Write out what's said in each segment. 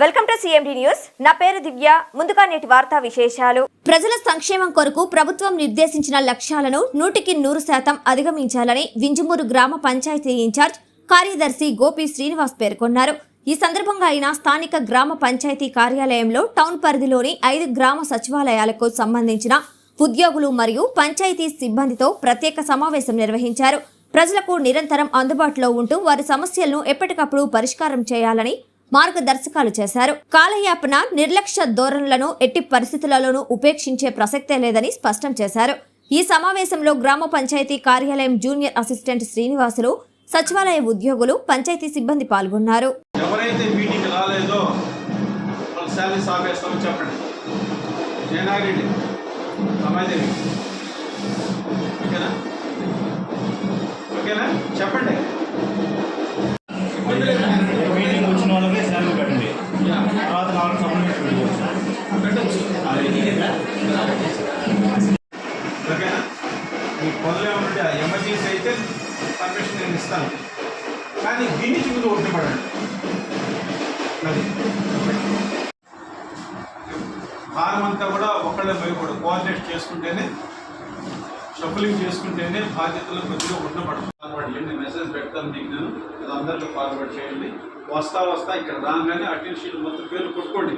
Welcome to CMD news నా పేరు దివ్య. ముందుగా నేటి వార్తా విశేషాలు. ప్రజల సంక్షేమం కొరకు ప్రభుత్వం నిర్దేశించిన లక్ష్యాలను నూటికి నూరు శాతం అధిగమించాలని వింజమూరు గ్రామ పంచాయతీ ఇన్ఛార్జ్ కార్యదర్శి గోపి శ్రీనివాస్ పేర్కొన్నారు. ఈ సందర్భంగా ఆయన స్థానిక గ్రామ పంచాయతీ కార్యాలయంలో టౌన్ పరిధిలోని ఐదు గ్రామ సచివాలయాలకు సంబంధించిన ఉద్యోగులు మరియు పంచాయతీ సిబ్బందితో ప్రత్యేక సమావేశం నిర్వహించారు. ప్రజలకు నిరంతరం అందుబాటులో ఉంటూ వారి సమస్యలను ఎప్పటికప్పుడు పరిష్కారం చేయాలని మార్గదర్శకాలు చేశారు. కాలయాపన నిర్లక్ష్య ధోరణులను ఎట్టి పరిస్థితులలోనూ ఉపేక్షించే ప్రసక్తే లేదని స్పష్టం చేశారు. ఈ సమావేశంలో గ్రామ పంచాయతీ కార్యాలయం జూనియర్ అసిస్టెంట్ శ్రీనివాసులు సచివాలయ ఉద్యోగులు పంచాయతీ సిబ్బంది పాల్గొన్నారు. ఎవరైతే మీటింగ్ రాలేదో ఆపేస్తామని చెప్పండి. జయనాగిరెడ్డి అమ్మాయిదేవి ఓకేనా? ఓకేనా? చెప్పండి. కావాలని సప్లిమెంట్ పెట్టచ్చు ఓకేనా మీకు పనులు ఏమంటే ఎమర్జెన్సీ అయితే పర్మిషన్ నేను ఇస్తాను కానీ దీని నుంచి ఒకటి పడండి అది భారం అంతా కూడా ఒకళ్ళే భయపడు కోఆర్డినేట్ చేసుకుంటేనే షఫలింగ్ చేసుకుంటేనే బాధ్యతలు కొద్దిగా ఫార్వర్డ్ చేయండి మెసేజ్ పెడతాను మీకు నేను. అది అందరికీ ఫార్వర్డ్ చేయండి. వస్తా వస్తా ఇక్కడ రాగానే అటెండ్ షీట్ మొత్తం పేర్లు కొట్టుకోండి.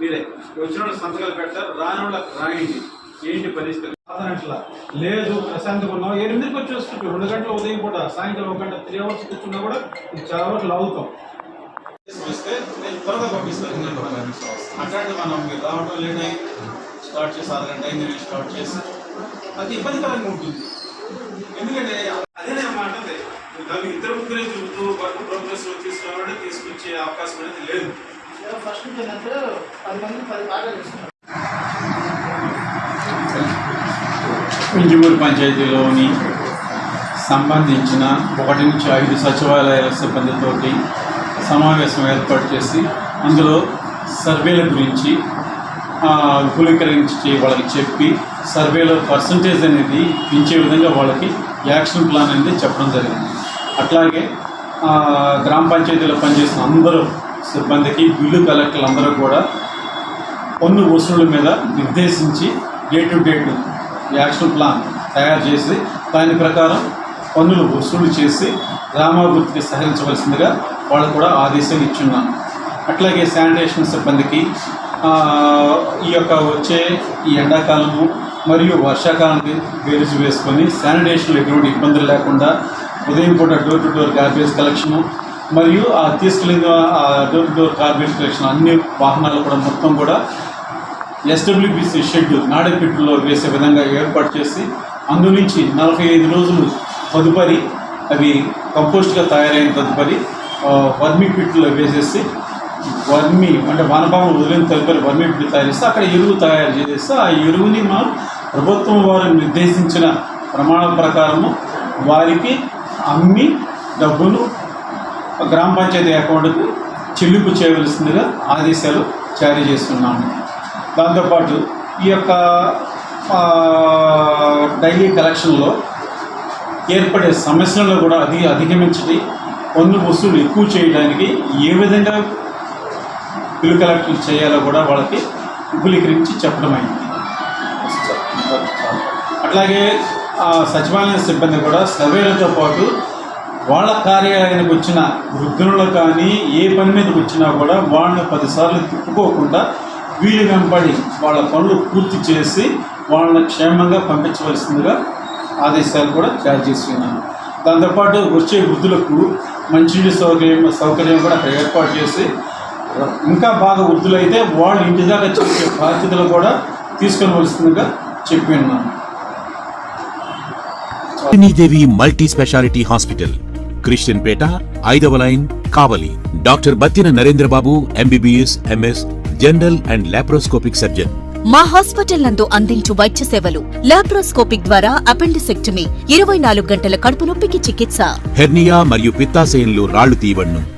మీరే. వచ్చిన వాళ్ళు సంతకాలు పెడతారు రాని వాళ్ళకి రాయండి. ఏంటి పరిస్థితి? సాధారణ లేదు ప్రశాంతంగా ఉన్నాం. ఎనిమిదికి వచ్చేస్తుంది. రెండు గంటల ఉదయం కూడా సాయంకాలం ఒక గంట త్రీ అవర్స్ కూర్చున్నా కూడా చాలా వరకు లాగుతాం వస్తే నేను త్వరగా పంపిస్తాను. అట్లాంటి మనం మీరు రావడం లేట్ అయ్యి స్టార్ట్ చేసి ఆరు గంట అయింది స్టార్ట్ చేసి. అది ఇబ్బందికరంగా ఉంటుంది. ఎందుకంటే అదేనే మాట దాన్ని ఇద్దరు ముగ్గురే తిరుగుతూ వర్క్ ప్రోగ్రెస్ తీసుకురావడం తీసుకొచ్చే అవకాశం అనేది లేదు. ఫస్ట్ పది మంది పది పింజమూరు పంచాయతీలోని సంబంధించిన ఒకటి నుంచి ఐదు సచివాలయాల సిబ్బందితోటి సమావేశం ఏర్పాటు చేసి అందులో సర్వేల గురించి ఆ, విపులీకరించి వాళ్ళకి చెప్పి సర్వేలో పర్సంటేజ్ అనేది పెంచే విధంగా వాళ్ళకి యాక్షన్ ప్లాన్ అనేది చెప్పడం జరిగింది. అట్లాగే గ్రామ పంచాయతీలో పనిచేసిన అందరూ సిబ్బందికి బిల్లు కలెక్టర్లు అందరూ కూడా పన్ను వసూళ్ళ మీద నిర్దేశించి day to date action plan తయారు చేసి దాని ప్రకారం పన్నులు వసూలు చేసి గ్రామాభివృద్ధికి సహకరించవలసిందిగా వాళ్ళు కూడా ఆదేశాలు ఇచ్చున్నాను అట్లాగే శానిటేషన్ సిబ్బందికి ఈ యొక్క వచ్చే ఈ ఎండాకాలము మరియు వర్షాకాలానికి బేరుజు వేసుకొని శానిటేషన్లో ఎటువంటి ఇబ్బందులు లేకుండా ఉదయం పూట door to door garbage collection మరియు ఆ తీసుకెళ్ళిన ఆ door to door garbage collection అన్ని వాహనాలు కూడా మొత్తం కూడా ఎస్డబ్ల్యూబీసీ షెడ్యూల్ నాడెపిట్లో వేసే విధంగా ఏర్పాటు చేసి అందు నుంచి నలభై ఐదు రోజులు తదుపరి అవి కంపోస్ట్గా తయారైన తదుపరి ఆ, వర్మి పిట్లో వేసేసి వర్మి అంటే వనభావం వదిలిన తదుపరి వర్మి ఇప్పుడు తయారిస్తే అక్కడ ఎరువు తయారు చేస్తే ఆ ఎరువుని మనం ప్రభుత్వం వారు నిర్దేశించిన ప్రమాణం ప్రకారము వారికి అమ్మి డబ్బును గ్రామ పంచాయతీ అకౌంట్కు చెల్లింపు చేయవలసిందిగా ఆదేశాలు జారీ చేస్తున్నాము. దాంతోపాటు ఈ యొక్క డైలీ కలెక్షన్లో ఏర్పడే సమస్యలను కూడా అధి అధిగమించి పన్ను వసూలు ఎక్కువ చేయడానికి ఏ విధంగా బిల్లు కలెక్షన్ చేయాలో కూడా వాళ్ళకి విపులీకరించి చెప్పడం అయింది. అట్లాగే ఆ, సచివాలయ సిబ్బంది కూడా సర్వేలతో పాటు వాళ్ళ కార్యాలయానికి వచ్చిన వృద్ధులు కానీ ఏ పని మీద వచ్చినా కూడా వాళ్ళని పదిసార్లు తిప్పుకోకుండా వీలు వెంబడి వాళ్ళ పనులు పూర్తి చేసి వాళ్ళని క్షేమంగా పంపించవలసిందిగా ఆదేశాలు కూడా జారీ చేస్తున్నాను. దాంతోపాటు వచ్చే వృద్ధులకు మంచినీటి సౌకర్యం సౌకర్యం కూడా ఏర్పాటు చేసి ఇంకా బాగా వృద్ధులైతే వాళ్ళు ఇంటి దాకా చేసే బాధ్యతలు కూడా తీసుకొనవలసిందిగా చెప్పి ఉన్నాను. Devi multi specialty hospital Christian Peta ఐదవ line Kavali. Doctor Battina Narendrababu MBBS MS general and laparoscopic surgeon. మా హాస్పిటల్ నందు అందించు వైద్య సేవలు. లాప్రోస్కోపిక్ ద్వారా అపెండిసెక్టమీ ఇరవై నాలుగు గంటల కడుపు నొప్పికి చికిత్స. హెర్నియా మరియు పిత్తాశయంలో రాళ్ళు తీయబడును.